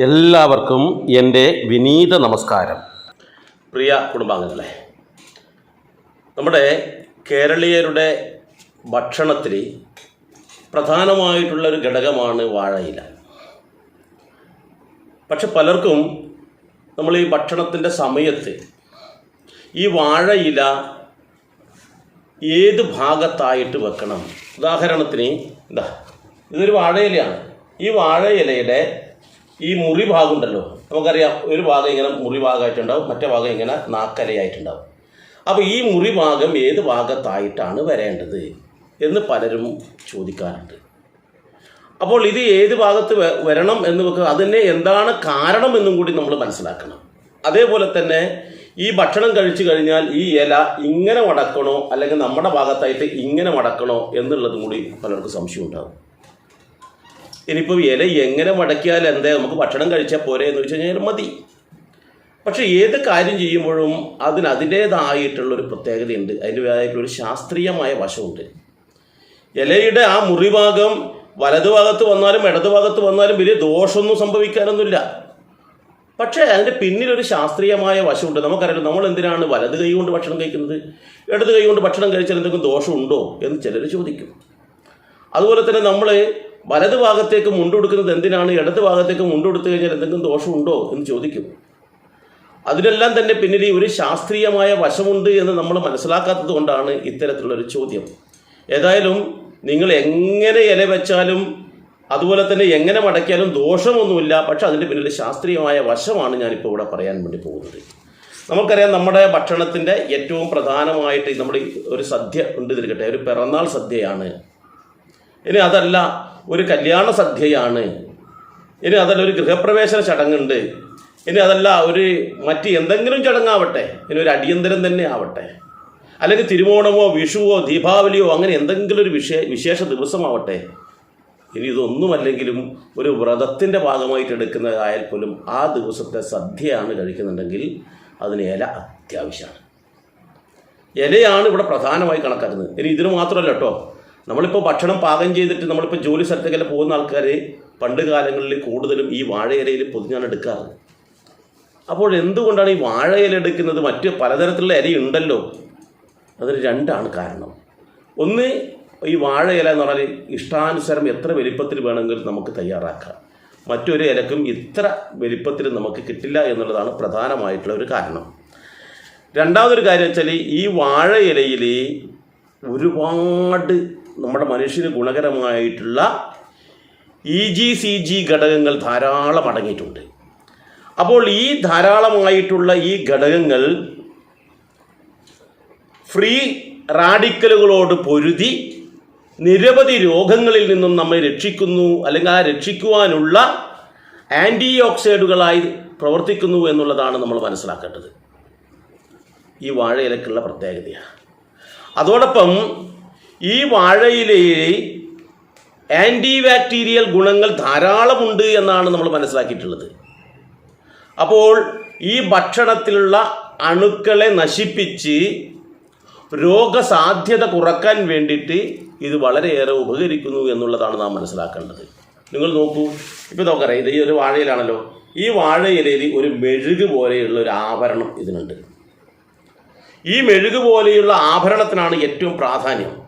എല്ലാവർക്കും എന്റെ വിനീത നമസ്കാരം. പ്രിയ കുടുംബാംഗങ്ങളെ നമ്മുടെ കേരളീയരുടെ ഭക്ഷണത്തിൽ പ്രധാനമായിട്ടുള്ളൊരു ഘടകമാണ് വാഴയില. പക്ഷെ പലർക്കും നമ്മൾ ഈ ഭക്ഷണത്തിന്റെ സമയത്ത് ഈ വാഴയില ഏത് ഭാഗത്തായിട്ട് വെക്കണം? ഉദാഹരണത്തിന് ഇതാ ഇതൊരു വാഴയിലയാണ്. ഈ വാഴയിലയുടെ ഈ മുറി ഭാഗം ഉണ്ടല്ലോ നമുക്കറിയാം ഒരു ഭാഗം ഇങ്ങനെ മുറി ഭാഗമായിട്ടുണ്ടാവും മറ്റേ ഭാഗം ഇങ്ങനെ നാക്കലയായിട്ടുണ്ടാവും അപ്പോൾ ഈ മുറി ഭാഗം ഏത് ഭാഗത്തായിട്ടാണ് വരേണ്ടത് എന്ന് പലരും ചോദിക്കാറുണ്ട്. അപ്പോൾ ഇത് ഏത് ഭാഗത്ത് വരണം എന്ന് വെക്കുക അതിനെ എന്താണ് കാരണം എന്നും കൂടി നമ്മൾ മനസ്സിലാക്കണം. അതേപോലെ തന്നെ ഈ ഭക്ഷണം കഴിച്ചു കഴിഞ്ഞാൽ ഈ ഇല ഇങ്ങനെ മടക്കണോ അല്ലെങ്കിൽ നമ്മുടെ ഭാഗത്തായിട്ട് ഇങ്ങനെ മടക്കണോ എന്നുള്ളതും കൂടി പലർക്കും സംശയം ഉണ്ടാകും ഇനിയിപ്പോൾ ഇല എങ്ങനെ മടക്കിയാൽ എന്താ? നമുക്ക് ഭക്ഷണം കഴിച്ചാൽ പോരെ എന്ന് വെച്ച് കഴിഞ്ഞാൽ മതി. പക്ഷേ ഏത് കാര്യം ചെയ്യുമ്പോഴും അതിന് അതിന്റേതായിട്ടുള്ളൊരു പ്രത്യേകതയുണ്ട്. അതിന്റേതായിട്ടുള്ളൊരു ശാസ്ത്രീയമായ വശമുണ്ട്. ഇലയുടെ ആ മുറിഭാഗം വലതുഭാഗത്ത് വന്നാലും ഇടതുഭാഗത്ത് വന്നാലും വലിയ ദോഷമൊന്നും സംഭവിക്കാനൊന്നുമില്ല. പക്ഷേ അതിന്റെ പിന്നിലൊരു ശാസ്ത്രീയമായ വശമുണ്ട്. നമുക്കറിയാം നമ്മൾ എന്തിനാണ് വലത് കൈ കൊണ്ട് ഭക്ഷണം കഴിക്കുന്നത്? ഇടത് കൈ കൊണ്ട് ഭക്ഷണം കഴിച്ചാൽ എന്തെങ്കിലും ദോഷമുണ്ടോ എന്ന് ചിലർ ചോദിക്കും. അതുപോലെ തന്നെ നമ്മൾ വലത് ഭാഗത്തേക്ക് മുണ്ടുകൊടുക്കുന്നത് എന്തിനാണ്? ഇടത് ഭാഗത്തേക്ക് മുണ്ടുകൊടുത്തു കഴിഞ്ഞാൽ എന്തെങ്കിലും ദോഷമുണ്ടോ എന്ന് ചോദിക്കും. അതിനെല്ലാം തന്നെ പിന്നിൽ ഒരു ശാസ്ത്രീയമായ വശമുണ്ട് എന്ന് നമ്മൾ മനസ്സിലാക്കാത്തത് കൊണ്ടാണ് ഇത്തരത്തിലുള്ളൊരു ചോദ്യം. ഏതായാലും നിങ്ങൾ എങ്ങനെ ഇല വെച്ചാലും അതുപോലെ തന്നെ എങ്ങനെ മടക്കിയാലും ദോഷമൊന്നുമില്ല. പക്ഷെ അതിന്റെ പിന്നിൽ ശാസ്ത്രീയമായ വശമാണ് ഞാനിപ്പോൾ ഇവിടെ പറയാൻ വേണ്ടി പോകുന്നത്. നമുക്കറിയാം നമ്മുടെ ഭക്ഷണത്തിന്റെ ഏറ്റവും പ്രധാനമായിട്ട് നമ്മുടെ ഒരു സദ്യ ഉണ്ട് തിരിക്കട്ടെ ഒരു പിറന്നാൾ സദ്യയാണ്. ഇനി അതല്ല ഒരു കല്യാണ സദ്യയാണ് ഇനി അതല്ല ഒരു ഗൃഹപ്രവേശന ചടങ്ങുണ്ട്. ഇനി അതല്ല ഒരു മറ്റ് എന്തെങ്കിലും ചടങ്ങാവട്ടെ. ഇനി ഒരു അടിയന്തരം തന്നെ ആവട്ടെ. അല്ലെങ്കിൽ തിരുവോണമോ വിഷുവോ ദീപാവലിയോ അങ്ങനെ എന്തെങ്കിലും ഒരു വിശേ വിശേഷ ദിവസമാവട്ടെ. ഇനി ഇതൊന്നുമല്ലെങ്കിലും ഒരു വ്രതത്തിന്റെ ഭാഗമായിട്ട് എടുക്കുന്നതായാൽ പോലും ആ ദിവസത്തെ സദ്യയാണ് കഴിക്കുന്നുണ്ടെങ്കിൽ അതിന് ഇല അത്യാവശ്യമാണ്. ഇലയാണ് ഇവിടെ പ്രധാനമായി കണക്കാക്കുന്നത്. ഇനി ഇതിന് മാത്രമല്ല കേട്ടോ. നമ്മളിപ്പോൾ ഭക്ഷണം പാകം ചെയ്തിട്ട് നമ്മളിപ്പോൾ ജോലി സ്ഥലത്തേക്കെല്ലാം പോകുന്ന ആൾക്കാർ പണ്ട് കാലങ്ങളിൽ കൂടുതലും ഈ വാഴയിലയിൽ പൊതിഞ്ഞാണ് എടുക്കാറ്. അപ്പോൾ എന്തുകൊണ്ടാണ് ഈ വാഴയില എടുക്കുന്നത്? മറ്റ് പലതരത്തിലുള്ള അരി ഉണ്ടല്ലോ. അതിന് രണ്ടാണ് കാരണം. ഒന്ന് ഈ വാഴയില എന്ന് പറഞ്ഞാൽ ഇഷ്ടാനുസരം എത്ര വലിപ്പത്തിൽ വേണമെങ്കിലും നമുക്ക് തയ്യാറാക്കാം. മറ്റൊരു ഇലക്കും ഇത്ര വലിപ്പത്തിൽ നമുക്ക് കിട്ടില്ല എന്നുള്ളതാണ് പ്രധാനമായിട്ടുള്ള ഒരു കാരണം. രണ്ടാമതൊരു കാര്യം വെച്ചാൽ ഈ വാഴ ഇലയിൽ ഒരുപാട് നമ്മുടെ മനുഷ്യന് ഗുണകരമായിട്ടുള്ള ഇ ജി സി ജി ഘടകങ്ങൾ ധാരാളം അടങ്ങിയിട്ടുണ്ട്. അപ്പോൾ ഈ ധാരാളമായിട്ടുള്ള ഈ ഘടകങ്ങൾ ഫ്രീ റാഡിക്കലുകളോട് പൊരുതി നിരവധി രോഗങ്ങളിൽ നിന്നും നമ്മെ രക്ഷിക്കുന്നു അല്ലെങ്കിൽ ആ രക്ഷിക്കുവാനുള്ള ആന്റി ഓക്സൈഡുകളായി പ്രവർത്തിക്കുന്നു എന്നുള്ളതാണ് നമ്മൾ മനസ്സിലാക്കേണ്ടത്. ഈ വാഴയിലക്കുള്ള പ്രത്യേകതയാണ്. അതോടൊപ്പം ഈ വാഴയിലയിൽ ആന്റി ബാക്ടീരിയൽ ഗുണങ്ങൾ ധാരാളമുണ്ട് എന്നാണ് നമ്മൾ മനസ്സിലാക്കിയിട്ടുള്ളത്. അപ്പോൾ ഈ ഭക്ഷണത്തിലുള്ള അണുക്കളെ നശിപ്പിച്ച് രോഗസാധ്യത കുറയ്ക്കാൻ വേണ്ടിയിട്ട് ഇത് വളരെയേറെ ഉപകരിക്കുന്നു എന്നുള്ളതാണ് നാം മനസ്സിലാക്കേണ്ടത്. നിങ്ങൾ നോക്കൂ ഇപ്പോൾ നമുക്കറിയാം ഇത് ഈ ഒരു വാഴയിലാണല്ലോ. ഈ വാഴയിലയിൽ ഒരു മെഴുക് പോലെയുള്ള ഒരു ആഭരണം ഇതിനുണ്ട്. ഈ മെഴുക് പോലെയുള്ള ആഭരണത്തിനാണ് ഏറ്റവും പ്രാധാന്യം.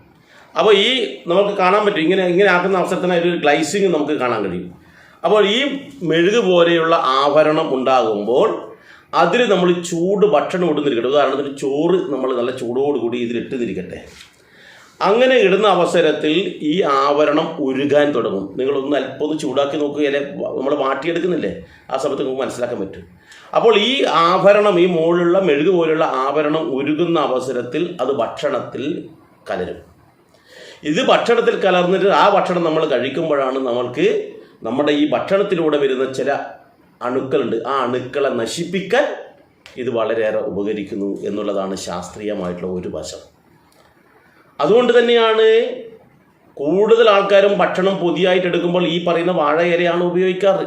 അപ്പോൾ ഈ നമുക്ക് കാണാൻ പറ്റും. ഇങ്ങനെ ഇങ്ങനെ ആക്കുന്ന അവസരത്തിന് ഒരു ഗ്ലൈസിങ് നമുക്ക് കാണാൻ കഴിയും. അപ്പോൾ ഈ മെഴുക് പോലെയുള്ള ആഭരണം ഉണ്ടാകുമ്പോൾ അതിൽ നമ്മൾ ചൂട് ഭക്ഷണം ഇടുന്നിരിക്കട്ടെ. ഉദാഹരണത്തിന് ചോറ് നമ്മൾ നല്ല ചൂടോടുകൂടി ഇതിലിട്ട് തിരിക്കട്ടെ അങ്ങനെ ഇടുന്ന അവസരത്തിൽ ഈ ആവരണം ഉരുകാൻ തുടങ്ങും. നിങ്ങളൊന്ന് അല്പം ഒന്ന് ചൂടാക്കി നോക്കുകയല്ലേ നമ്മൾ മാറ്റിയെടുക്കുന്നില്ലേ ആ സമയത്ത് നമുക്ക് മനസ്സിലാക്കാൻ പറ്റും. അപ്പോൾ ഈ ആഭരണം ഈ മുകളിലുള്ള മെഴുക് പോലുള്ള ആഭരണം ഉരുകുന്ന അവസരത്തിൽ അത് ഭക്ഷണത്തിൽ കലരും. ഇത് ഭക്ഷണത്തിൽ കലർന്നിട്ട് ആ ഭക്ഷണം നമ്മൾ കഴിക്കുമ്പോഴാണ് നമ്മൾക്ക് നമ്മുടെ ഈ ഭക്ഷണത്തിലൂടെ വരുന്ന ചില അണുക്കളുണ്ട്. ആ അണുക്കളെ നശിപ്പിക്കാൻ ഇത് വളരെയേറെ ഉപകരിക്കുന്നു എന്നുള്ളതാണ് ശാസ്ത്രീയമായിട്ടുള്ള ഒരു വശം. അതുകൊണ്ട് തന്നെയാണ് കൂടുതൽ ആൾക്കാരും ഭക്ഷണം പൊതിയായിട്ട് എടുക്കുമ്പോൾ ഈ പറയുന്ന വാഴയിലയാണ് ഉപയോഗിക്കാറ്.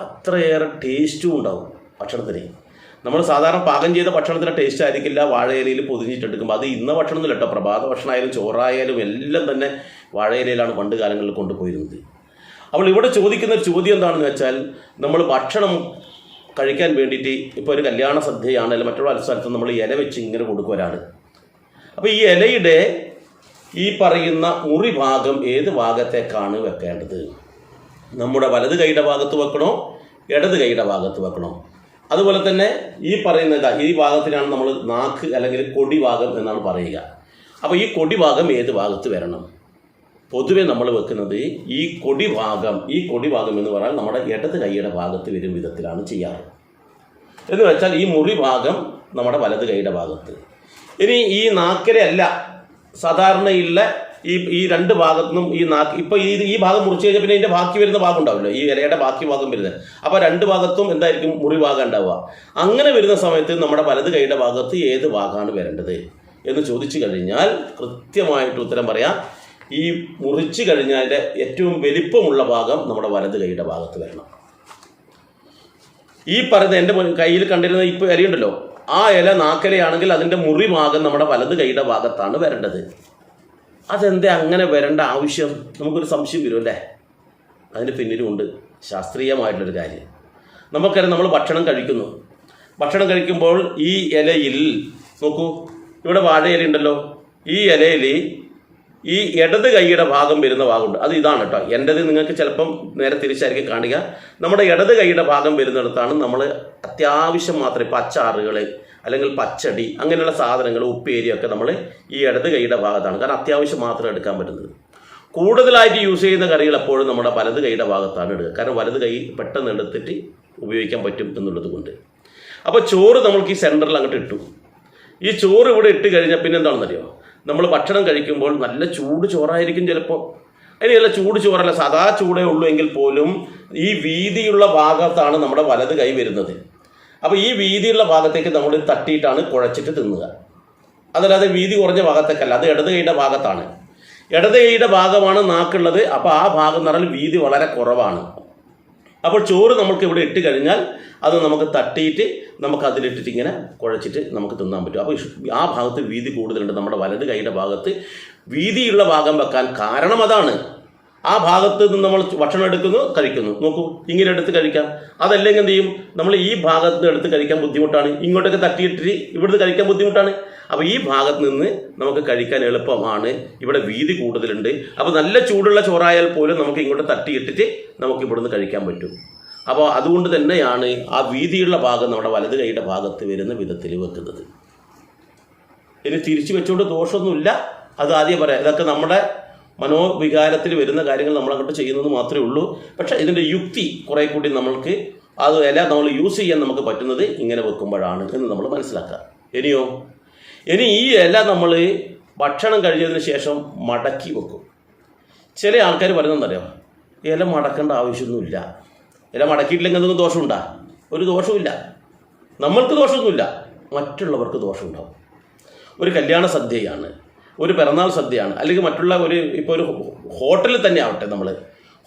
അത്രയേറെ ടേസ്റ്റും ഉണ്ടാവും ഭക്ഷണത്തിന്. നമ്മൾ സാധാരണ പാകം ചെയ്ത ഭക്ഷണത്തിന്റെ ടേസ്റ്റ് ആയിരിക്കില്ല വാഴയിലയിൽ പൊതിഞ്ഞിട്ടെടുക്കുമ്പോൾ അത് ഇന്ന ഭക്ഷണമൊന്നുമില്ല കേട്ടോ പ്രഭാത ഭക്ഷണമായാലും ചോറായാലും എല്ലാം തന്നെ വാഴയിലയിലാണ് പണ്ട് കാലങ്ങളിൽ കൊണ്ടുപോയിരുന്നത്. അപ്പോൾ ഇവിടെ ചോദിക്കുന്ന ഒരു ചോദ്യം എന്താണെന്ന് വെച്ചാൽ നമ്മൾ ഭക്ഷണം കഴിക്കാൻ വേണ്ടിയിട്ട് ഇപ്പോൾ ഒരു കല്യാണ സദ്യയാണ് അല്ലെങ്കിൽ മറ്റുള്ള സ്ഥലത്ത് നമ്മൾ ഇല വെച്ച് ഇങ്ങനെ കൊടുക്കുവരാണ്. അപ്പോൾ ഈ ഇലയുടെ ഈ പറയുന്ന മുറി ഭാഗം ഏത് ഭാഗത്തേക്കാണ് വെക്കേണ്ടത്? നമ്മുടെ വലത് കൈയുടെ ഭാഗത്ത് വെക്കണോ ഇടത് കൈയുടെ ഭാഗത്ത് വെക്കണോ? അതുപോലെ തന്നെ ഈ പറയുന്ന ഇതാ, ഈ ഭാഗത്തിനാണ് നമ്മൾ നാക്ക് അല്ലെങ്കിൽ കൊടി ഭാഗം എന്നാണ് പറയുക. അപ്പോൾ ഈ കൊടി ഭാഗം ഏത് ഭാഗത്ത് വരണം? പൊതുവെ നമ്മൾ വെക്കുന്നത് ഈ കൊടി ഭാഗം ഈ കൊടി ഭാഗം എന്ന് പറഞ്ഞാൽ നമ്മുടെ ഇടത് കൈയുടെ ഭാഗത്ത് വരും വിധത്തിലാണ് ചെയ്യാറ്. എന്ന് വെച്ചാൽ ഈ മുറി ഭാഗം നമ്മുടെ വലത് കൈയുടെ ഭാഗത്ത്. ഇനി ഈ നാക്കരയല്ല സാധാരണയുള്ള ഈ ഈ രണ്ട് ഭാഗത്തുനിന്നും ഈ നാക്ക് ഇപ്പോൾ ഈ ഈ ഭാഗം മുറിച്ച് കഴിഞ്ഞാൽ പിന്നെ ഇതിന്റെ ബാക്കി വരുന്ന ഭാഗം ഉണ്ടാവില്ല. ഈ ഇലയുടെ ബാക്കി ഭാഗം വരുന്നത്. അപ്പോൾ രണ്ട് ഭാഗത്തും എന്തായിരിക്കും? മുറി ഭാഗം ഉണ്ടാവുക. അങ്ങനെ വരുന്ന സമയത്ത് നമ്മുടെ വലത് കൈയുടെ ഭാഗത്ത് ഏത് ഭാഗമാണ് വരേണ്ടത് എന്ന് ചോദിച്ചു കഴിഞ്ഞാൽ കൃത്യമായിട്ട് ഉത്തരം പറയാം ഈ മുറിച്ചു കഴിഞ്ഞാൽ ഏറ്റവും വലിപ്പമുള്ള ഭാഗം നമ്മുടെ വലത് കൈയുടെ ഭാഗത്ത് വരണം. ഈ പറയുന്ന എന്റെ കയ്യിൽ കണ്ടിരുന്ന ഇപ്പോൾ ഇലയുണ്ടല്ലോ. ആ ഇല നാക്കലയാണെങ്കിൽ അതിന്റെ മുറി ഭാഗം നമ്മുടെ വലത് കൈയുടെ ഭാഗത്താണ് വരേണ്ടത്. അതെന്തേ അങ്ങനെ വരേണ്ട ആവശ്യം? നമുക്കൊരു സംശയം വരും അല്ലേ? അതിന് പിന്നിലുമുണ്ട് ശാസ്ത്രീയമായിട്ടുള്ളൊരു കാര്യം. നമുക്കറിയാം നമ്മൾ ഭക്ഷണം കഴിക്കുന്നു. ഭക്ഷണം കഴിക്കുമ്പോൾ ഈ ഇലയിൽ നോക്കൂ ഇവിടെ വാഴയില ഉണ്ടല്ലോ. ഈ ഇലയിൽ ഈ ഇടത് കൈയുടെ ഭാഗം വരുന്ന ഭാഗമുണ്ട്. അത് ഇതാണ് കേട്ടോ. എന്റെത് നിങ്ങൾക്ക് ചിലപ്പം നേരെ തിരിച്ചായിരിക്കും കാണുക. നമ്മുടെ ഇടത് കൈയുടെ ഭാഗം വരുന്നിടത്താണ് നമ്മൾ അത്യാവശ്യം മാത്രമേ പച്ചാറുകൾ അല്ലെങ്കിൽ പച്ചടി അങ്ങനെയുള്ള സാധനങ്ങൾ ഉപ്പേരിയൊക്കെ നമ്മൾ ഈ ഇടത് കൈയുടെ ഭാഗത്താണ്. കാരണം അത്യാവശ്യം മാത്രം എടുക്കാൻ പറ്റുന്നത്. കൂടുതലായിട്ട് യൂസ് ചെയ്യുന്ന കറികൾ എപ്പോഴും നമ്മുടെ വലത് കൈയുടെ ഭാഗത്താണ് എടുക്കുക കാരണം വലത് കൈ പെട്ടെന്ന് എടുത്തിട്ട് ഉപയോഗിക്കാൻ പറ്റും എന്നുള്ളത് കൊണ്ട്. അപ്പോൾ ചോറ് നമ്മൾക്ക് ഈ സെന്ററിൽ അങ്ങോട്ട് ഇട്ടു. ഈ ചോറ് ഇവിടെ ഇട്ട് കഴിഞ്ഞാൽ പിന്നെ എന്താണെന്നറിയോ? നമ്മൾ ഭക്ഷണം കഴിക്കുമ്പോൾ നല്ല ചൂട് ചോറായിരിക്കും ചിലപ്പോൾ. അതിന് നല്ല ചൂട് ചോറല്ല സദാ ചൂടേ ഉള്ളൂ എങ്കിൽ പോലും ഈ വീതിയുള്ള ഭാഗത്താണ് നമ്മുടെ വലത് കൈ വരുന്നത്. അപ്പോൾ ഈ വീതിയുള്ള ഭാഗത്തേക്ക് നമ്മൾ തട്ടിയിട്ടാണ് കുഴച്ചിട്ട് തിന്നുക. അതല്ലാതെ വീതി കുറഞ്ഞ ഭാഗത്തേക്കല്ല അത് ഇടത് കൈയുടെ ഭാഗത്താണ്. ഇടത് കൈയുടെ ഭാഗമാണ് നാക്കുള്ളത് അപ്പോൾ ആ ഭാഗം എന്ന് പറഞ്ഞാൽ വീതി വളരെ കുറവാണ്. അപ്പോൾ ചോറ് നമുക്ക് ഇവിടെ ഇട്ട് കഴിഞ്ഞാൽ അത് നമുക്ക് തട്ടിയിട്ട് നമുക്ക് അതിലിട്ടിട്ട് ഇങ്ങനെ കുഴച്ചിട്ട് നമുക്ക് തിന്നാൻ പറ്റും. അപ്പോൾ ആ ഭാഗത്ത് വീതി കൂടുതലുണ്ട് നമ്മുടെ വലത് കൈയുടെ ഭാഗത്ത് വീതിയുള്ള ഭാഗം വെക്കാൻ കാരണം അതാണ്. ആ ഭാഗത്ത് നിന്ന് നമ്മൾ ഭക്ഷണം എടുക്കുന്നു കഴിക്കുന്നു. നോക്കൂ ഇങ്ങനെ എടുത്ത് കഴിക്കാം. അതല്ലെങ്കിൽ എന്ത് ചെയ്യും? നമ്മൾ ഈ ഭാഗത്ത് നിന്ന് എടുത്ത് കഴിക്കാൻ ബുദ്ധിമുട്ടാണ്. ഇങ്ങോട്ടൊക്കെ തട്ടിയിട്ടിട്ട് ഇവിടുന്ന് കഴിക്കാൻ ബുദ്ധിമുട്ടാണ്. അപ്പോൾ ഈ ഭാഗത്ത് നിന്ന് നമുക്ക് കഴിക്കാൻ എളുപ്പമാണ്. ഇവിടെ വീതി കൂടുതലുണ്ട്. അപ്പോൾ നല്ല ചൂടുള്ള ചോറായാൽ പോലും നമുക്ക് ഇങ്ങോട്ട് തട്ടിയിട്ടിട്ട് നമുക്ക് ഇവിടുന്ന് കഴിക്കാൻ പറ്റും. അപ്പോൾ അതുകൊണ്ട് തന്നെയാണ് ആ വീതിയുള്ള ഭാഗം നമ്മുടെ വലത് കൈയുടെ ഭാഗത്ത് വരുന്ന വിധത്തിൽ വെക്കുന്നത്. ഇനി തിരിച്ചു വെച്ചുകൊണ്ട് ദോഷമൊന്നുമില്ല. അത് ആദ്യം പറയാം. ഇതൊക്കെ നമ്മുടെ മനോവികാരത്തിൽ വരുന്ന കാര്യങ്ങൾ നമ്മൾ അങ്ങോട്ട് ചെയ്യുന്നത് മാത്രമേ ഉള്ളൂ. പക്ഷേ ഇതിന്റെ യുക്തി കുറേ കൂടി നമ്മൾക്ക് അത് ഇല നമ്മൾ യൂസ് ചെയ്യാൻ നമുക്ക് പറ്റുന്നത് ഇങ്ങനെ വെക്കുമ്പോഴാണ് എന്ന് നമ്മൾ മനസ്സിലാക്കുക. ഇനിയോ? ഇനി ഈ ഇല നമ്മൾ ഭക്ഷണം കഴിഞ്ഞതിന് ശേഷം മടക്കി വെക്കും. ചില ആൾക്കാർ പറയുന്നതറിയാം ഇല മടക്കേണ്ട ആവശ്യമൊന്നുമില്ല. ഇല മടക്കിയിട്ടില്ലെങ്കിൽ എന്തെങ്കിലും ദോഷമുണ്ടാ? ഒരു ദോഷവുമില്ല. നമ്മൾക്ക് ദോഷമൊന്നുമില്ല. മറ്റുള്ളവർക്ക് ദോഷമുണ്ടാവും. ഒരു കല്യാണ സദ്യയാണ് ഒരു പിറന്നാൾ സദ്യയാണ്. അല്ലെങ്കിൽ മറ്റുള്ള ഒരു ഇപ്പോൾ ഒരു ഹോട്ടലിൽ തന്നെ ആവട്ടെ നമ്മൾ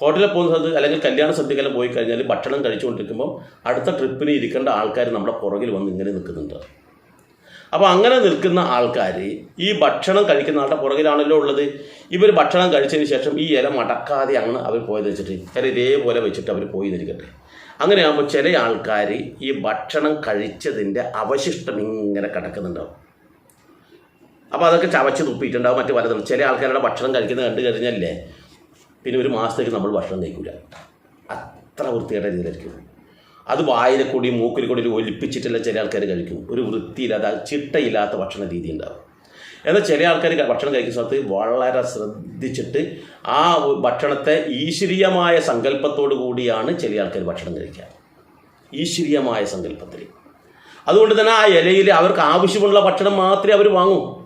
ഹോട്ടലിൽ പോകുന്ന സ്ഥലത്ത് അല്ലെങ്കിൽ കല്യാണ സദ്യക്കെല്ലാം പോയി കഴിഞ്ഞാൽ ഭക്ഷണം കഴിച്ചുകൊണ്ടിരിക്കുമ്പോൾ അടുത്ത ട്രിപ്പിന് ഇരിക്കേണ്ട ആൾക്കാർ നമ്മുടെ പുറകിൽ വന്ന് ഇങ്ങനെ നിൽക്കുന്നുണ്ട്. അപ്പോൾ അങ്ങനെ നിൽക്കുന്ന ആൾക്കാർ ഈ ഭക്ഷണം കഴിക്കുന്ന ആളുടെ പുറകിലാണല്ലോ ഉള്ളത്. ഇവർ ഭക്ഷണം കഴിച്ചതിന് ശേഷം ഈ ഇല മടക്കാതെയാണ് അവർ പോയത് വെച്ചിട്ട് ഇല ഇതേപോലെ വെച്ചിട്ട് അവർ പോയി നിൽക്കട്ടെ അങ്ങനെയാകുമ്പോൾ ചില ആൾക്കാർ ഈ ഭക്ഷണം കഴിച്ചതിന്റെ അവശിഷ്ടം ഇങ്ങനെ കിടക്കുന്നുണ്ടാവും. അപ്പോൾ അതൊക്കെ ചവച്ച് തുപ്പിയിട്ടുണ്ടാവും. മറ്റു പലതും. ചില ആൾക്കാരുടെ ഭക്ഷണം കഴിക്കുന്നത് കണ്ടു കഴിഞ്ഞല്ലേ? പിന്നെ ഒരു മാസത്തേക്ക് നമ്മൾ ഭക്ഷണം കഴിക്കില്ല അത്ര വൃത്തിയായിട്ട് രീതിയിലായിരിക്കും അത് മൂക്കിൽ കൂടി ഒലിപ്പിച്ചിട്ടുള്ള ചില ആൾക്കാർ കഴിക്കും. ഒരു വൃത്തിയില്ലാത്ത ചിട്ടയില്ലാത്ത ഭക്ഷണ രീതി ഉണ്ടാവും. എന്നാൽ ചില ആൾക്കാർ ഭക്ഷണം കഴിക്കുന്ന സമയത്ത് വളരെ ശ്രദ്ധിച്ചിട്ട് ആ ഭക്ഷണത്തെ ഈശ്വരീയമായ സങ്കല്പത്തോടു കൂടിയാണ് ചില ആൾക്കാർ ഭക്ഷണം കഴിക്കുക. ഈശ്വരീയമായ സങ്കല്പത്തിൽ. അതുകൊണ്ട് തന്നെ ആ ഇലയിൽ അവർക്ക് ആവശ്യമുള്ള ഭക്ഷണം മാത്രമേ അവർ വാങ്ങൂ.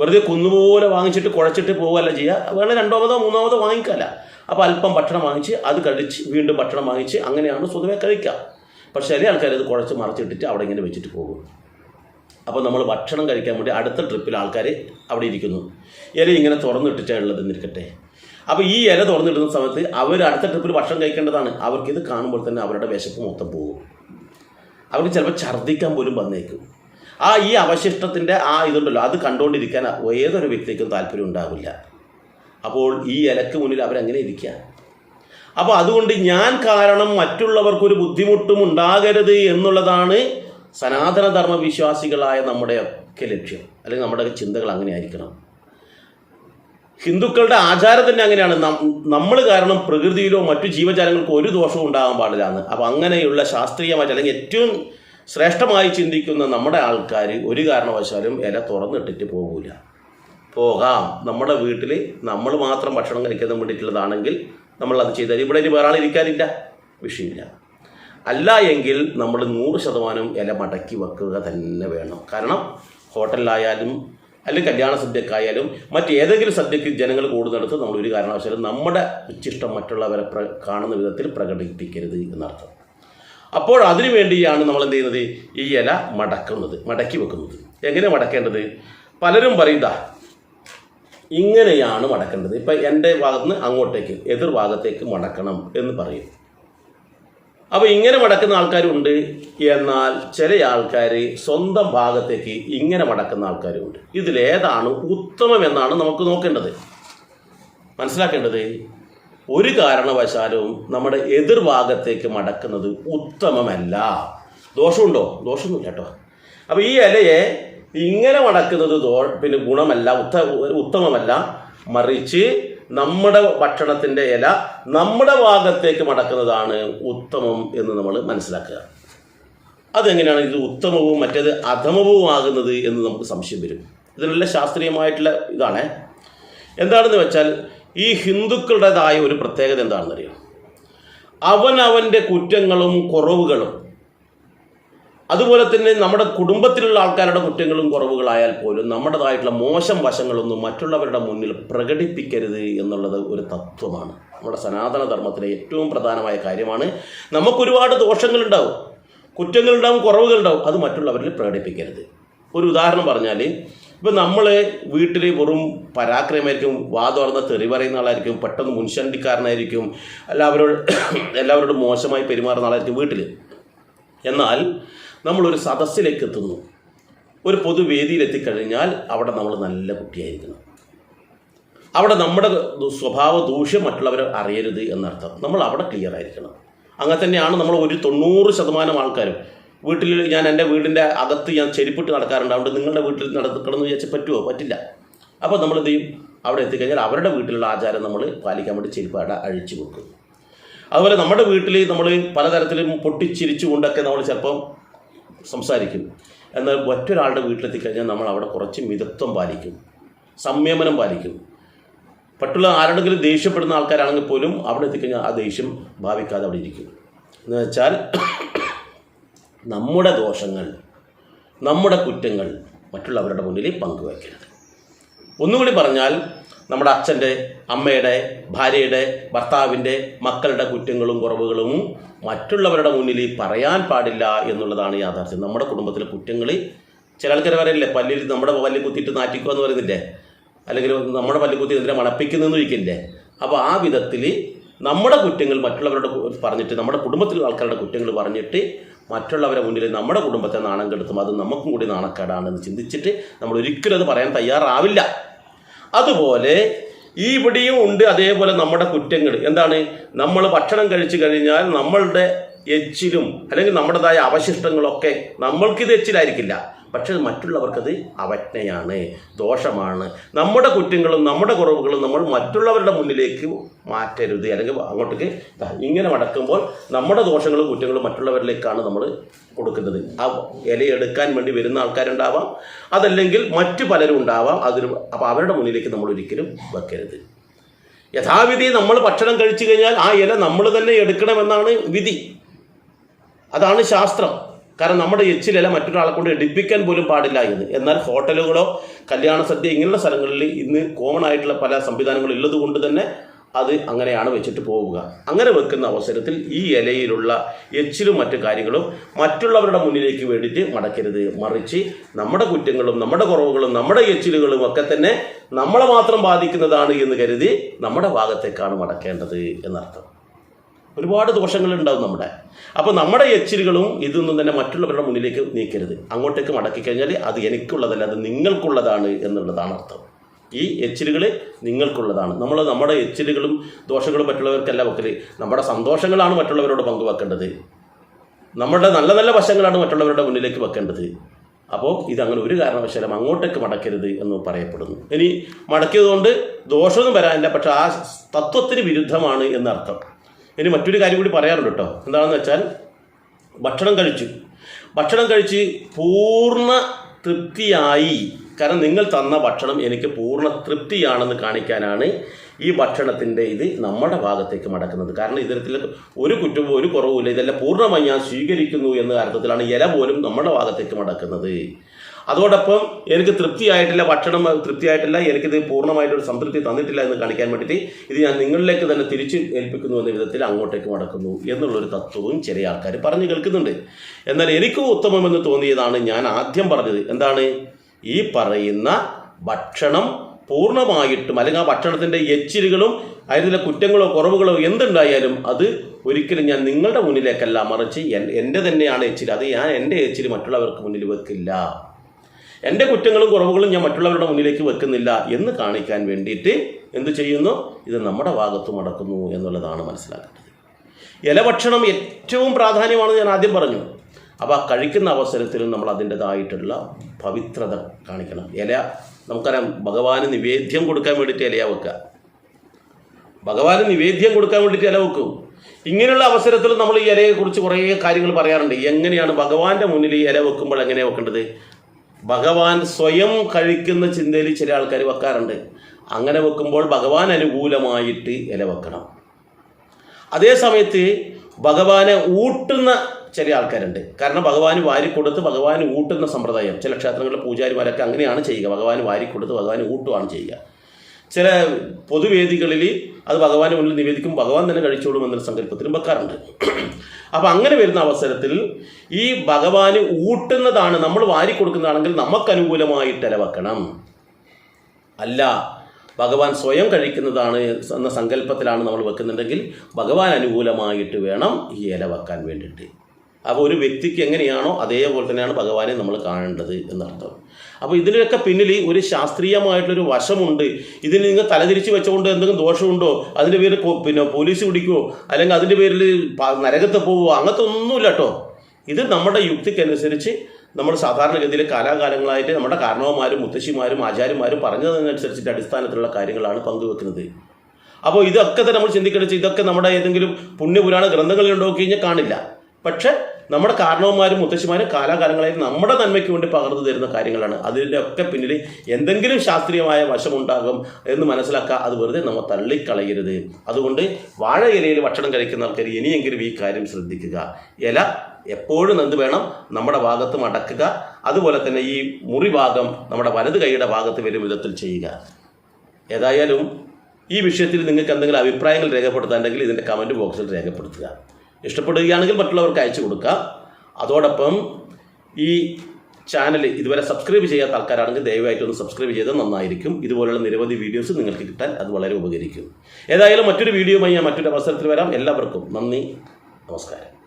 വെറുതെ കുന്നുപോലെ വാങ്ങിച്ചിട്ട് കുഴച്ചിട്ട് പോവുകയല്ല ചെയ്യുക. വേണേൽ രണ്ടാമതോ മൂന്നാമതോ വാങ്ങിക്കല്ല അപ്പോൾ അല്പം ഭക്ഷണം വാങ്ങിച്ച് അത് കഴിച്ച് വീണ്ടും ഭക്ഷണം വാങ്ങിച്ച് അങ്ങനെയാണ് സ്വതവേ കഴിക്കുക. പക്ഷേ ചില ആൾക്കാർ അത് കുഴച്ച് മറച്ചിട്ടിട്ട് അവിടെ ഇങ്ങനെ വെച്ചിട്ട് പോകും. അപ്പോൾ നമ്മൾ ഭക്ഷണം കഴിക്കാൻ വേണ്ടി അടുത്ത ട്രിപ്പിൽ ആൾക്കാർ അവിടെ ഇരിക്കുന്നു. ഇല ഇങ്ങനെ തുറന്നിട്ടിട്ടാണ് ഉള്ളത് എന്നിരിക്കട്ടെ. അപ്പോൾ ഈ ഇല തുറന്നിടുന്ന സമയത്ത് അവർ അടുത്ത ട്രിപ്പിൽ ഭക്ഷണം കഴിക്കേണ്ടതാണ്. അവർക്കിത് കാണുമ്പോൾ തന്നെ അവരുടെ വിശപ്പ് മൊത്തം പോകും. അവർക്ക് ചിലപ്പോൾ ഛർദ്ദിക്കാൻ പോലും വന്നേക്കും. ആ ഈ അവശിഷ്ടത്തിന്റെ ആ ഇതുണ്ടല്ലോ അത് കണ്ടുകൊണ്ടിരിക്കാൻ ഏതൊരു വ്യക്തിക്കും താല്പര്യം ഉണ്ടാവില്ല. അപ്പോൾ ഈ ഇലക്ക് മുന്നിൽ അവരെങ്ങനെ ഇരിക്കുക അപ്പോൾ അതുകൊണ്ട് ഞാൻ കാരണം മറ്റുള്ളവർക്കൊരു ബുദ്ധിമുട്ടും ഉണ്ടാകരുത് എന്നുള്ളതാണ് സനാതനധർമ്മ വിശ്വാസികളായ നമ്മുടെയൊക്കെ ലക്ഷ്യം അല്ലെങ്കിൽ നമ്മുടെ ചിന്തകൾ അങ്ങനെ ആയിരിക്കണം ഹിന്ദുക്കളുടെ ആചാരം തന്നെ അങ്ങനെയാണ്. നമ്മൾ കാരണം പ്രകൃതിയിലോ മറ്റു ജീവജാലങ്ങൾക്കോ ഒരു ദോഷവും ഉണ്ടാകാൻ പാടില്ല അപ്പോൾ അങ്ങനെയുള്ള ശാസ്ത്രീയമായിട്ട് അല്ലെങ്കിൽ ഏറ്റവും ശ്രേഷ്ഠമായി ചിന്തിക്കുന്ന നമ്മുടെ ആൾക്കാർ ഒരു കാരണവശാലും ഇല തുറന്നിട്ടിട്ട് പോകില്ല പോകാം. നമ്മുടെ വീട്ടിൽ നമ്മൾ മാത്രം ഭക്ഷണം കഴിക്കാൻ വേണ്ടിയിട്ടുള്ളതാണെങ്കിൽ നമ്മൾ അത് ചെയ്താൽ ഇവിടെ ഇനി വേറെ ഇരിക്കാനില്ല വിഷയമില്ല. അല്ല എങ്കിൽ നമ്മൾ നൂറ് ശതമാനം ഇല മടക്കി വെക്കുക തന്നെ വേണം. കാരണം ഹോട്ടലിലായാലും അല്ലെങ്കിൽ കല്യാണ സദ്യക്കായാലും മറ്റേതെങ്കിലും സദ്യക്ക് ജനങ്ങൾ കൂടുന്നിടത്ത് നമ്മൾ ഒരു കാരണവശാലും നമ്മുടെ ഉച്ചിഷ്ടം മറ്റുള്ളവരെ കാണുന്ന വിധത്തിൽ പ്രകടിപ്പിക്കരുത് എന്നർത്ഥം. അപ്പോൾ അതിനു വേണ്ടിയാണ് നമ്മൾ എന്ത് ചെയ്യുന്നത്? ഈ ഇല മടക്കുന്നത് മടക്കി വെക്കുന്നത്. എങ്ങനെ മടക്കേണ്ടത്? പലരും പറയുക ഇങ്ങനെയാണ് മടക്കേണ്ടത്. ഇപ്പം എന്റെ ഭാഗത്ത് നിന്ന് അങ്ങോട്ടേക്ക് എതിർ ഭാഗത്തേക്ക് മടക്കണം എന്ന് പറയും. അപ്പോൾ ഇങ്ങനെ മടക്കുന്ന ആൾക്കാരുണ്ട്. എന്നാൽ ചില ആൾക്കാർ സ്വന്തം ഭാഗത്തേക്ക് ഇങ്ങനെ മടക്കുന്ന ആൾക്കാരുമുണ്ട് ഇതിലേതാണ് ഉത്തമം എന്നാണ് നമുക്ക് നോക്കേണ്ടത്. മനസ്സിലാക്കേണ്ടത്? ഒരു കാരണവശാലും നമ്മുടെ എതിർഭാഗത്തേക്ക് മടക്കുന്നത് ഉത്തമമല്ല. ദോഷമുണ്ടോ? ദോഷമൊന്നുമില്ല കേട്ടോ. അപ്പോൾ ഈ ഇലയെ ഇങ്ങനെ മടക്കുന്നത് ദോ പിന്നെ ഗുണമല്ല ഉത്ത ഉത്തമമല്ല. മറിച്ച് നമ്മുടെ ഭക്ഷണത്തിന്റെ ഇല നമ്മുടെ ഭാഗത്തേക്ക് മടക്കുന്നതാണ് ഉത്തമം എന്ന് നമ്മൾ മനസ്സിലാക്കുക. അതെങ്ങനെയാണ് ഇത് ഉത്തമവും മറ്റേത് അധമവും ആകുന്നത് എന്ന് നമുക്ക് സംശയം വരും. ഇതിനുള്ള ശാസ്ത്രീയമായിട്ടുള്ള ഇതാണ്. എന്താണെന്ന് വെച്ചാൽ ഈ ഹിന്ദുക്കളുടേതായ ഒരു പ്രത്യേകത എന്താണെന്നറിയോ? അവനവന്റെ കുറ്റങ്ങളും കുറവുകളും. അതുപോലെ തന്നെ നമ്മുടെ കുടുംബത്തിലുള്ള ആൾക്കാരുടെ കുറ്റങ്ങളും കുറവുകളായാൽ പോലും നമ്മുടേതായിട്ടുള്ള മോശം വശങ്ങളൊന്നും മറ്റുള്ളവരുടെ മുന്നിൽ പ്രകടിപ്പിക്കരുത് എന്നുള്ളത് ഒരു തത്വമാണ്. നമ്മുടെ സനാതന ധർമ്മത്തിലെ ഏറ്റവും പ്രധാനമായ കാര്യമാണ് നമുക്കൊരുപാട് ദോഷങ്ങളുണ്ടാവും. കുറ്റങ്ങളുണ്ടാവും കുറവുകളുണ്ടാവും. അത് മറ്റുള്ളവരിൽ പ്രകടിപ്പിക്കരുത്. ഒരു ഉദാഹരണം പറഞ്ഞാൽ ഇപ്പം നമ്മൾ വീട്ടിൽ വെറും പരാക്രമമായിരിക്കും വാദം തുറന്ന തെറി പറയുന്ന ആളായിരിക്കും പെട്ടെന്ന് മുൻശണ്ടിക്കാരനായിരിക്കും എല്ലാവരോട് എല്ലാവരോടും മോശമായി പെരുമാറുന്ന ആളായിരിക്കും വീട്ടിൽ എന്നാൽ നമ്മളൊരു സദസ്സിലേക്ക് എത്തുന്നു. ഒരു പൊതുവേദിയിലെത്തിക്കഴിഞ്ഞാൽ അവിടെ നമ്മൾ നല്ല കുട്ടിയായിരിക്കണം. അവിടെ നമ്മുടെ സ്വഭാവ ദൂഷ്യം മറ്റുള്ളവർ അറിയരുത് എന്നർത്ഥം. നമ്മൾ അവിടെ ക്ലിയർ ആയിരിക്കണം. അങ്ങനെ തന്നെയാണ് നമ്മൾ ഒരു തൊണ്ണൂറ് ശതമാനം ആൾക്കാരും വീട്ടിൽ ഞാൻ എന്റെ വീടിന്റെ അകത്ത് ഞാൻ ചെരിപ്പിട്ട് നടക്കാറുണ്ട്. അതുകൊണ്ട് നിങ്ങളുടെ വീട്ടിൽ നടക്കണമെന്ന് വിചാരിച്ചാൽ പറ്റുമോ പറ്റില്ല. അപ്പോൾ നമ്മൾ എന്ത് ചെയ്യും? അവിടെ എത്തിക്കഴിഞ്ഞാൽ അവരുടെ വീട്ടിലുള്ള ആചാരം നമ്മൾ പാലിക്കാൻ വേണ്ടി ചെരുപ്പ് അഴിച്ചു കൊടുക്കും. അതുപോലെ നമ്മുടെ വീട്ടിൽ നമ്മൾ പലതരത്തിലും പൊട്ടിച്ചിരിച്ചുകൊണ്ടൊക്കെ നമ്മൾ ചിലപ്പം സംസാരിക്കും. എന്നാൽ മറ്റൊരാളുടെ വീട്ടിലെത്തിക്കഴിഞ്ഞാൽ നമ്മൾ അവിടെ കുറച്ച് മിതത്വം പാലിക്കും. സംയമനം പാലിക്കും. പട്ടുള്ള ആരോടെങ്കിലും ദേഷ്യപ്പെടുന്ന ആൾക്കാരാണെങ്കിൽ പോലും അവിടെ എത്തിക്കഴിഞ്ഞാൽ ആ ദേഷ്യം ഭാവിക്കാതെ അവിടെ ഇരിക്കും. എന്ന് വെച്ചാൽ നമ്മുടെ ദോഷങ്ങൾ നമ്മുടെ കുറ്റങ്ങൾ മറ്റുള്ളവരുടെ മുന്നിൽ പങ്കുവയ്ക്കരുത്. ഒന്നുകൂടി പറഞ്ഞാൽ നമ്മുടെ അച്ഛന്റെ അമ്മയുടെ ഭാര്യയുടെ ഭർത്താവിന്റെ മക്കളുടെ കുറ്റങ്ങളും കുറവുകളും മറ്റുള്ളവരുടെ മുന്നിൽ പറയാൻ പാടില്ല എന്നുള്ളതാണ് യാഥാർത്ഥ്യം. നമ്മുടെ കുടുംബത്തിലെ കുറ്റങ്ങൾ ചില ആൾക്കാർ പറയില്ലേ പല്ലിൽ നമ്മുടെ പല്ലിൽ കുത്തിയിട്ട് നാറ്റിക്കുക എന്ന് പറയുന്നില്ലേ? അല്ലെങ്കിൽ നമ്മുടെ പല്ലിൽ കുത്തി എന്തിനാ മണപ്പിക്കുന്നതെന്ന് ചോദിക്കില്ലേ? അപ്പോൾ ആ വിധത്തിൽ നമ്മുടെ കുറ്റങ്ങൾ മറ്റുള്ളവരുടെ പറഞ്ഞിട്ട് നമ്മുടെ കുടുംബത്തിലെ ആൾക്കാരുടെ കുറ്റങ്ങൾ പറഞ്ഞിട്ട് മറ്റുള്ളവരെ മുന്നിൽ നമ്മുടെ കുടുംബത്തെ നാണം കെടുത്തും. അത് നമുക്കും കൂടി നാണക്കേടാണെന്ന് ചിന്തിച്ചിട്ട് നമ്മൾ ഒരിക്കലും അത് പറയാൻ തയ്യാറാവില്ല. അതുപോലെ ഈ ഇവിടെയും ഉണ്ട് അതേപോലെ നമ്മുടെ കുറ്റങ്ങൾ. എന്താണ്? നമ്മൾ ഭക്ഷണം കഴിച്ചു കഴിഞ്ഞാൽ നമ്മളുടെ എച്ചിലും അല്ലെങ്കിൽ നമ്മുടേതായ അവശിഷ്ടങ്ങളൊക്കെ നമ്മൾക്കിത് എച്ചിലായിരിക്കില്ല. പക്ഷേ മറ്റുള്ളവർക്കത് അവജ്ഞയാണ് ദോഷമാണ്. നമ്മുടെ കുറ്റങ്ങളും നമ്മുടെ കുറവുകളും നമ്മൾ മറ്റുള്ളവരുടെ മുന്നിലേക്ക് മാറ്റരുത്. അല്ലെങ്കിൽ അങ്ങോട്ടേക്ക് ഇങ്ങനെ മടക്കുമ്പോൾ നമ്മുടെ ദോഷങ്ങളും കുറ്റങ്ങളും മറ്റുള്ളവരിലേക്കാണ് നമ്മൾ കൊടുക്കുന്നത്. ആ ഇലയെടുക്കാൻ വേണ്ടി വരുന്ന ആൾക്കാരുണ്ടാവാം. അതല്ലെങ്കിൽ മറ്റു പലരും ഉണ്ടാവാം. അതിന് അപ്പോൾ അവരുടെ മുന്നിലേക്ക് നമ്മൾ ഒരിക്കലും വെക്കരുത്. യഥാവിധി നമ്മൾ ഭക്ഷണം കഴിച്ചു കഴിഞ്ഞാൽ ആ ഇല നമ്മൾ തന്നെ എടുക്കണമെന്നാണ് വിധി. അതാണ് ശാസ്ത്രം. കാരണം നമ്മുടെ എച്ചിലല്ല മറ്റൊരാളെ കൊണ്ട് എടുപ്പിക്കാൻ പോലും പാടില്ല എന്ന്. എന്നാൽ ഹോട്ടലുകളോ കല്യാണ സദ്യ ഇങ്ങനെയുള്ള സ്ഥലങ്ങളിൽ ഇന്ന് കോമൺ ആയിട്ടുള്ള പല സംവിധാനങ്ങളും ഉള്ളത് കൊണ്ട് തന്നെ അത് അങ്ങനെയാണ് വെച്ചിട്ട് പോവുക. അങ്ങനെ വെക്കുന്ന അവസരത്തിൽ ഈ ഇലയിലുള്ള എച്ചിലും മറ്റു കാര്യങ്ങളും മറ്റുള്ളവരുടെ മുന്നിലേക്ക് വേണ്ടിയിട്ട് മടക്കരുത്. മറിച്ച് നമ്മുടെ കുറ്റങ്ങളും നമ്മുടെ കുറവുകളും നമ്മുടെ എച്ചിലുകളും ഒക്കെ തന്നെ നമ്മളെ മാത്രം ബാധിക്കുന്നതാണ് എന്ന് കരുതി നമ്മുടെ ഭാഗത്തേക്കാണ് മടക്കേണ്ടത് എന്നർത്ഥം. ഒരുപാട് ദോഷങ്ങളുണ്ടാവും നമ്മുടെ. അപ്പോൾ നമ്മുടെ എച്ചിലുകളും ഇതൊന്നും തന്നെ മറ്റുള്ളവരുടെ മുന്നിലേക്ക് നീക്കരുത്. അങ്ങോട്ടേക്ക് മടക്കി കഴിഞ്ഞാൽ അത് എനിക്കുള്ളതല്ല അത് നിങ്ങൾക്കുള്ളതാണ് എന്നുള്ളതാണ് അർത്ഥം. ഈ എച്ചിലുകൾ നിങ്ങൾക്കുള്ളതാണ്. നമ്മൾ നമ്മുടെ എച്ചിലുകളും ദോഷങ്ങളും മറ്റുള്ളവർക്കല്ല വെക്കൽ നമ്മുടെ സന്തോഷങ്ങളാണ് മറ്റുള്ളവരോട് പങ്കുവെക്കേണ്ടത്. നമ്മുടെ നല്ല നല്ല വശങ്ങളാണ് മറ്റുള്ളവരുടെ മുന്നിലേക്ക് വെക്കേണ്ടത്. അപ്പോൾ ഇതങ്ങനെ ഒരു കാരണവശാലും അങ്ങോട്ടേക്ക് മടക്കരുത് എന്ന് പറയപ്പെടുന്നു. ഇനി മടക്കിയതുകൊണ്ട് ദോഷമൊന്നും വരാനില്ല പക്ഷേ ആ തത്വത്തിന് വിരുദ്ധമാണ് എന്നർത്ഥം. ഇനി മറ്റൊരു കാര്യം കൂടി പറയാറുണ്ട് കേട്ടോ എന്താണെന്ന് വെച്ചാൽ ഭക്ഷണം കഴിച്ചു. ഭക്ഷണം കഴിച്ച് പൂർണ തൃപ്തിയായി. കാരണം നിങ്ങൾ തന്ന ഭക്ഷണം എനിക്ക് പൂർണ തൃപ്തിയാണെന്ന് കാണിക്കാനാണ് ഈ ഭക്ഷണത്തിന്റെ ഇത് നമ്മുടെ ഭാഗത്തേക്ക് മടക്കുന്നത്. കാരണം ഇത്തരത്തിൽ ഒരു കുറ്റവും ഒരു കുറവുമില്ല. ഇതെല്ലാം പൂർണമായി ഞാൻ സ്വീകരിക്കുന്നു എന്ന അർത്ഥത്തിലാണ് ഇല പോലും നമ്മുടെ ഭാഗത്തേക്ക് മടക്കുന്നത്. അതോടൊപ്പം എനിക്ക് തൃപ്തിയായിട്ടില്ല ഭക്ഷണം തൃപ്തിയായിട്ടില്ല എനിക്കിത് പൂർണമായിട്ടൊരു സംതൃപ്തി തന്നിട്ടില്ല എന്ന് കാണിക്കാൻ വേണ്ടിയിട്ട് ഇത് ഞാൻ നിങ്ങളിലേക്ക് തന്നെ തിരിച്ച് ഏൽപ്പിക്കുന്നു എന്ന വിധത്തിൽ അങ്ങോട്ടേക്ക് മടക്കുന്നു എന്നുള്ളൊരു തത്വവും ചെറിയ ആൾക്കാർ പറഞ്ഞു കേൾക്കുന്നുണ്ട്. എന്നാൽ എനിക്ക് ഉത്തമമെന്ന് തോന്നിയതാണ് ഞാൻ ആദ്യം പറഞ്ഞത്. എന്താണ്? ഈ പറയുന്ന ഭക്ഷണം പൂർണമായിട്ടും അല്ലെങ്കിൽ ആ ഭക്ഷണത്തിന്റെ എച്ചിലുകളും അതിലെ കുറ്റങ്ങളോ കുറവുകളോ എന്തുണ്ടായാലും അത് ഒരിക്കലും ഞാൻ നിങ്ങളുടെ മുന്നിലേക്കല്ല മറിച്ച് എൻ- എന്റെ തന്നെയാണ് എച്ചിൽ. അത് ഞാൻ എന്റെ എച്ചിൽ മറ്റുള്ളവർക്ക് മുന്നിൽ വെക്കില്ല. എന്റെ കുറ്റങ്ങളും കുറവുകളും ഞാൻ മറ്റുള്ളവരുടെ മുന്നിലേക്ക് വെക്കുന്നില്ല എന്ന് കാണിക്കാൻ വേണ്ടിയിട്ട് എന്ത് ചെയ്യുന്നു? ഇത് നമ്മുടെ ഭാഗത്ത് മടക്കുന്നു എന്നുള്ളതാണ് മനസ്സിലാക്കേണ്ടത്. ഇലഭക്ഷണം ഏറ്റവും പ്രാധാന്യമാണെന്ന് ഞാൻ ആദ്യം പറഞ്ഞു. അപ്പോൾ ആ കഴിക്കുന്ന അവസരത്തിലും നമ്മൾ അതിന്റെതായിട്ടുള്ള പവിത്രത കാണിക്കണം. ഇല നമുക്കറിയാം ഭഗവാന് നിവേദ്യം കൊടുക്കാൻ വേണ്ടിയിട്ട് ഇലയാ വെക്കുക. ഭഗവാന് നിവേദ്യം കൊടുക്കാൻ വേണ്ടിയിട്ട് ഇല വെക്കും. ഇങ്ങനെയുള്ള അവസരത്തിൽ നമ്മൾ ഈ ഇലയെക്കുറിച്ച് കുറേ കാര്യങ്ങൾ പറയാറുണ്ട്. എങ്ങനെയാണ് ഭഗവാന്റെ മുന്നിൽ ഈ ഇല വെക്കുമ്പോൾ എങ്ങനെയാണ് വെക്കേണ്ടത്? ഭഗവാൻ സ്വയം കഴിക്കുന്ന ചിന്തയിൽ ചില ആൾക്കാർ വെക്കാറുണ്ട്. അങ്ങനെ വെക്കുമ്പോൾ ഭഗവാൻ അനുകൂലമായിട്ട് ഇല വെക്കണം. അതേ സമയത്ത് ഭഗവാനെ ഊട്ടുന്ന ചില ആൾക്കാരുണ്ട്. കാരണം ഭഗവാൻ വാരിക്കൊടുത്ത് ഭഗവാൻ ഊട്ടുന്ന സമ്പ്രദായം. ചില ക്ഷേത്രങ്ങളിലെ പൂജാരിമാരൊക്കെ അങ്ങനെയാണ് ചെയ്യുക. ഭഗവാൻ വാരിക്കൊടുത്ത് ഭഗവാൻ ഊട്ടുകയാണ് ചെയ്യുക. ചില പൊതുവേദികളിൽ അത് ഭഗവാന് മുന്നിൽ നിവേദിക്കും ഭഗവാൻ തന്നെ കഴിച്ചോളും എന്നൊരു സങ്കല്പത്തിലും വെക്കാറുണ്ട് അപ്പം അങ്ങനെ വരുന്ന അവസരത്തിൽ ഈ ഭഗവാന് ഊട്ടുന്നതാണ് നമ്മൾ വാരി കൊടുക്കുന്നതാണെങ്കിൽ നമുക്ക് അനുകൂലമായിട്ട് ഇലവെക്കണം. അല്ല ഭഗവാൻ സ്വയം കഴിക്കുന്നതാണ് എന്ന സങ്കല്പത്തിലാണ് നമ്മൾ വെക്കുന്നുണ്ടെങ്കിൽ ഭഗവാൻ അനുകൂലമായിട്ട് വേണം ഈ ഇല വെക്കാൻ വേണ്ടിയിട്ട്. അപ്പോൾ ഒരു വ്യക്തിക്ക് എങ്ങനെയാണോ അതേപോലെ തന്നെയാണ് ഭഗവാനെ നമ്മൾ കാണേണ്ടത് എന്നർത്ഥം. അപ്പോൾ ഇതിലൊക്കെ പിന്നിൽ ഒരു ശാസ്ത്രീയമായിട്ടൊരു വശമുണ്ട്. ഇതിന് നിങ്ങൾ തലതിരിച്ച് വെച്ചുകൊണ്ട് എന്തെങ്കിലും ദോഷമുണ്ടോ? അതിന്റെ പേരിൽ പിന്നെ പോലീസ് പിടിക്കുമോ അല്ലെങ്കിൽ അതിന്റെ പേരിൽ നരകത്ത് പോവുമോ അങ്ങനത്തെ ഒന്നുമില്ല കേട്ടോ ഇത് നമ്മുടെ യുക്തിക്കനുസരിച്ച് നമ്മൾ സാധാരണഗതിയിൽ കാലാകാലങ്ങളായിട്ട് നമ്മുടെ കാരണവന്മാരും മുത്തശ്ശിമാരും ആചാര്യന്മാരും പറഞ്ഞതിനനുസരിച്ചിട്ട് അടിസ്ഥാനത്തിലുള്ള കാര്യങ്ങളാണ് പങ്കുവെക്കുന്നത്. അപ്പോൾ ഇതൊക്കെ തന്നെ നമ്മൾ ചിന്തിക്കണം ഇതൊക്കെ നമ്മുടെ ഏതെങ്കിലും പുണ്യപുരാണ ഗ്രന്ഥങ്ങളിൽ ഉണ്ടോ കഴിഞ്ഞാൽ കാണില്ല. പക്ഷെ നമ്മുടെ കാരണവന്മാരും മുത്തശ്ശിമാരും കാലാകാലങ്ങളായി നമ്മുടെ നന്മയ്ക്ക് വേണ്ടി പകർന്നു തരുന്ന കാര്യങ്ങളാണ്. അതിന്റെയൊക്കെ പിന്നിൽ എന്തെങ്കിലും ശാസ്ത്രീയമായ വശമുണ്ടാകും എന്ന് മനസ്സിലാക്കുക അത് വെറുതെ നമ്മൾ തള്ളിക്കളയരുത്. അതുകൊണ്ട് വാഴ ഇലയിൽ ഭക്ഷണം കഴിക്കുന്ന ആൾക്കാർ ഇനിയെങ്കിലും ഈ കാര്യം ശ്രദ്ധിക്കുക. ഇല എപ്പോഴും എന്ത് വേണം? നമ്മുടെ ഭാഗത്ത് മടക്കുക. അതുപോലെ തന്നെ ഈ മുറി ഭാഗം നമ്മുടെ വലത് കൈയുടെ ഭാഗത്ത് വരും വിധത്തിൽ ചെയ്യുക. ഏതായാലും ഈ വിഷയത്തിൽ നിങ്ങൾക്ക് എന്തെങ്കിലും അഭിപ്രായങ്ങൾ രേഖപ്പെടുത്താണ്ടെങ്കിൽ ഇതിന്റെ കമന്റ് ബോക്സിൽ രേഖപ്പെടുത്തുക. ഇഷ്ടപ്പെടുകയാണെങ്കിൽ മറ്റുള്ളവർക്ക് അയച്ചു കൊടുക്കുക അതോടൊപ്പം ഈ ചാനൽ ഇതുവരെ സബ്സ്ക്രൈബ് ചെയ്യാത്ത ആൾക്കാരാണെങ്കിൽ ദയവായിട്ട് ഒന്ന് സബ്സ്ക്രൈബ് ചെയ്താൽ നന്നായിരിക്കും. ഇതുപോലുള്ള നിരവധി വീഡിയോസ് നിങ്ങൾക്ക് കിട്ടാൻ അത് വളരെ ഉപകരിക്കും. ഏതായാലും മറ്റൊരു വീഡിയോയുമായി ഞാൻ മറ്റൊരു അവസരത്തിൽ വരാം. എല്ലാവർക്കും നന്ദി. നമസ്കാരം.